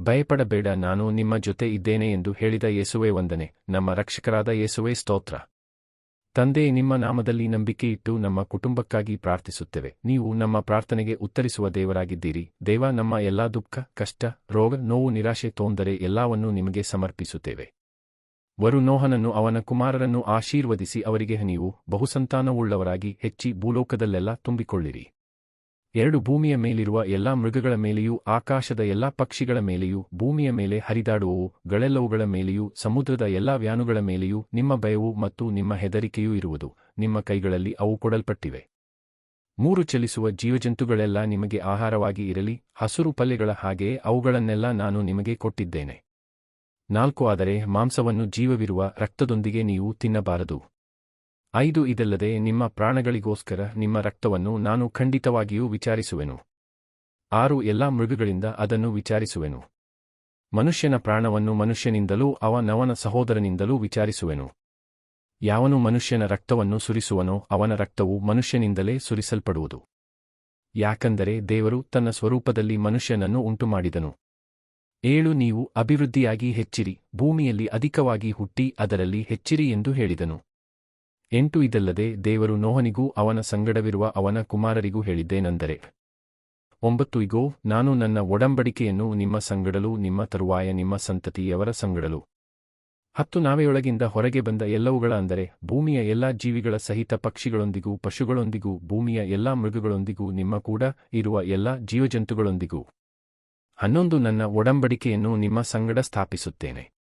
ಭಯಪಡಬೇಡ, ನಾನು ನಿಮ್ಮ ಜೊತೆ ಇದ್ದೇನೆ ಎಂದು ಹೇಳಿದ ಯೇಸುವೆ ವಂದನೆ. ನಮ್ಮ ರಕ್ಷಕರಾದ ಯೇಸುವೆ ಸ್ತೋತ್ರ. ತಂದೆ, ನಿಮ್ಮ ನಾಮದಲ್ಲಿ ನಂಬಿಕೆ ಇಟ್ಟು ನಮ್ಮ ಕುಟುಂಬಕ್ಕಾಗಿ ಪ್ರಾರ್ಥಿಸುತ್ತೇವೆ. ನೀವು ನಮ್ಮ ಪ್ರಾರ್ಥನೆಗೆ ಉತ್ತರಿಸುವ ದೇವರಾಗಿದ್ದೀರಿ. ದೇವ, ನಮ್ಮ ಎಲ್ಲಾ ದುಃಖ, ಕಷ್ಟ, ರೋಗ, ನೋವು, ನಿರಾಶೆ ತೋಂದರೆ ಎಲ್ಲವನ್ನೂ ನಿಮಗೆ ಸಮರ್ಪಿಸುತ್ತೇವೆ. ವರು ನೋಹನನ್ನು ಅವನ ಕುಮಾರರನ್ನು ಆಶೀರ್ವದಿಸಿ ಅವರಿಗೆ, ನೀವು ಬಹುಸಂತಾನವುಳ್ಳವರಾಗಿ ಹೆಚ್ಚಿ ಭೂಲೋಕದಲ್ಲೆಲ್ಲ ತುಂಬಿಕೊಳ್ಳಿರಿ. ಎರಡು ಭೂಮಿಯ ಮೇಲಿರುವ ಎಲ್ಲಾ ಮೃಗಗಳ ಮೇಲೆಯೂ, ಆಕಾಶದ ಎಲ್ಲಾ ಪಕ್ಷಿಗಳ ಮೇಲೆಯೂ, ಭೂಮಿಯ ಮೇಲೆ ಹರಿದಾಡುವವು, ಗಳೆಲ್ಲವುಗಳ ಮೇಲೆಯೂ, ಸಮುದ್ರದ ಎಲ್ಲಾ ವ್ಯಾನುಗಳ ಮೇಲೆಯೂ, ನಿಮ್ಮ ಭಯವು ಮತ್ತು ನಿಮ್ಮ ಹೆದರಿಕೆಯೂ ಇರುವುದು. ನಿಮ್ಮ ಕೈಗಳಲ್ಲಿ ಅವು ಕೊಡಲ್ಪಟ್ಟಿವೆ. ಮೂರು ಚಲಿಸುವ ಜೀವಜಂತುಗಳೆಲ್ಲ ನಿಮಗೆ ಆಹಾರವಾಗಿ ಇರಲಿ, ಹಸುರು ಪಲ್ಯಗಳ ಹಾಗೆಯೇ ಅವುಗಳನ್ನೆಲ್ಲ ನಾನು ನಿಮಗೆ ಕೊಟ್ಟಿದ್ದೇನೆ. ನಾಲ್ಕು ಆದರೆ, ಮಾಂಸವನ್ನು ಜೀವವಿರುವ ರಕ್ತದೊಂದಿಗೆ ನೀವು ತಿನ್ನಬಾರದು. ಐದು ಇದಲ್ಲದೆ ನಿಮ್ಮ ಪ್ರಾಣಗಳಿಗೋಸ್ಕರ ನಿಮ್ಮ ರಕ್ತವನ್ನು ನಾನು ಖಂಡಿತವಾಗಿಯೂ ವಿಚಾರಿಸುವೆನು. ಆರು ಎಲ್ಲಾ ಮೃಗಗಳಿಂದ ಅದನ್ನು ವಿಚಾರಿಸುವೆನು. ಮನುಷ್ಯನ ಪ್ರಾಣವನ್ನು ಮನುಷ್ಯನಿಂದಲೂ ಅವನವನ ಸಹೋದರನಿಂದಲೂ ವಿಚಾರಿಸುವೆನು. ಯಾವನು ಮನುಷ್ಯನ ರಕ್ತವನ್ನು ಸುರಿಸುವನೋ ಅವನ ರಕ್ತವು ಮನುಷ್ಯನಿಂದಲೇ ಸುರಿಸಲ್ಪಡುವುದು. ಯಾಕಂದರೆ ದೇವರು ತನ್ನ ಸ್ವರೂಪದಲ್ಲಿ ಮನುಷ್ಯನನ್ನು ಉಂಟುಮಾಡಿದನು. ಏಳು ನೀವು ಅಭಿವೃದ್ಧಿಯಾಗಿ ಹೆಚ್ಚಿರಿ, ಭೂಮಿಯಲ್ಲಿ ಅಧಿಕವಾಗಿ ಹುಟ್ಟಿ ಅದರಲ್ಲಿ ಹೆಚ್ಚಿರಿ ಎಂದು ಹೇಳಿದನು. ಎಂಟು ಇದಲ್ಲದೆ ದೇವರು ನೋಹನಿಗೂ ಅವನ ಸಂಗಡವಿರುವ ಅವನ ಕುಮಾರರಿಗೂ ಹೇಳಿದ್ದೇನೆಂದರೆ, ಒಂಬತ್ತು ಇಗೋ, ನಾನು ನನ್ನ ಒಡಂಬಡಿಕೆಯನ್ನು ನಿಮ್ಮ ಸಂಗಡಲು, ನಿಮ್ಮ ತರುವಾಯ, ನಿಮ್ಮ ಸಂತತಿಯವರ ಸಂಗಡಲು. ಹತ್ತು ನಾವೆಯೊಳಗಿಂದ ಹೊರಗೆ ಬಂದ ಎಲ್ಲವುಗಳ ಅಂದರೆ, ಭೂಮಿಯ ಎಲ್ಲಾ ಜೀವಿಗಳ ಸಹಿತ ಪಕ್ಷಿಗಳೊಂದಿಗೂ, ಪಶುಗಳೊಂದಿಗೂ, ಭೂಮಿಯ ಎಲ್ಲಾ ಮೃಗಗಳೊಂದಿಗೂ, ನಿಮ್ಮ ಕೂಡ ಇರುವ ಎಲ್ಲಾ ಜೀವಜಂತುಗಳೊಂದಿಗೂ. ಹನ್ನೊಂದು ನನ್ನ ಒಡಂಬಡಿಕೆಯನ್ನು ನಿಮ್ಮ ಸಂಗಡ ಸ್ಥಾಪಿಸುತ್ತೇನೆ.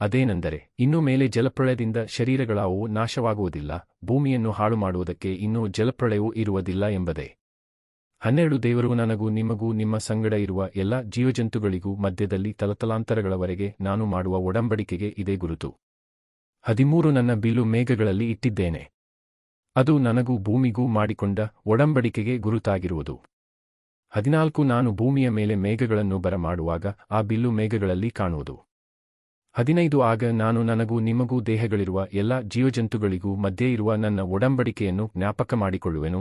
ಅದೇನೆಂದರೆ, ಇನ್ನು ಮೇಲೆ ಜಲಪ್ರಳಯದಿಂದ ಶರೀರಗಳಾವು ನಾಶವಾಗುವುದಿಲ್ಲ, ಭೂಮಿಯನ್ನು ಹಾಳು ಮಾಡುವುದಕ್ಕೆ ಇನ್ನೂ ಜಲಪ್ರಳಯವೂ ಇರುವುದಿಲ್ಲ ಎಂಬುದೇ. ಹನ್ನೆರಡು ದೇವರು ನನಗೂ ನಿಮಗೂ ನಿಮ್ಮ ಸಂಗಡ ಇರುವ ಎಲ್ಲ ಜೀವಜಂತುಗಳಿಗೂ ಮಧ್ಯದಲ್ಲಿ ತಲತಲಾಂತರಗಳವರೆಗೆ ನಾನು ಮಾಡುವ ಒಡಂಬಡಿಕೆಗೆ ಇದೇ ಗುರುತು. ಹದಿಮೂರು ನನ್ನ ಬಿಲ್ಲು ಮೇಘಗಳಲ್ಲಿ ಇಟ್ಟಿದ್ದೇನೆ. ಅದು ನನಗೂ ಭೂಮಿಗೂ ಮಾಡಿಕೊಂಡ ಒಡಂಬಡಿಕೆಗೆ ಗುರುತಾಗಿರುವುದು. ಹದಿನಾಲ್ಕು ನಾನು ಭೂಮಿಯ ಮೇಲೆ ಮೇಘಗಳನ್ನು ಬರಮಾಡುವಾಗ ಆ ಬಿಲ್ಲು ಮೇಘಗಳಲ್ಲಿ ಕಾಣುವುದು. ಹದಿನೈದು ಆಗ ನಾನು ನನಗೂ ನಿಮಗೂ ದೇಹಗಳಿರುವ ಎಲ್ಲ ಜೀವಜಂತುಗಳಿಗೂ ಮಧ್ಯೆ ಇರುವ ನನ್ನ ಒಡಂಬಡಿಕೆಯನ್ನು ಜ್ಞಾಪಕ ಮಾಡಿಕೊಳ್ಳುವೆನು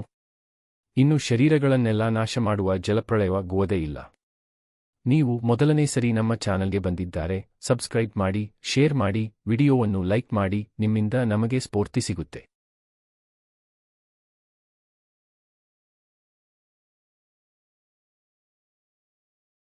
ಇನ್ನು ಶರೀರಗಳನ್ನೆಲ್ಲ ನಾಶ ಮಾಡುವ ಜಲಪ್ರಳಯವಾಗುವುದೇ ಇಲ್ಲ. ನೀವು ಮೊದಲನೇ ಸರಿ ನಮ್ಮ ಚಾನಲ್ಗೆ ಬಂದಿದ್ದಾರೆ, ಸಬ್ಸ್ಕ್ರೈಬ್ ಮಾಡಿ, ಶೇರ್ ಮಾಡಿ, ವಿಡಿಯೋವನ್ನು ಲೈಕ್ ಮಾಡಿ, ನಿಮ್ಮಿಂದ ನಮಗೆ ಸ್ಫೂರ್ತಿ ಸಿಗುತ್ತೆ.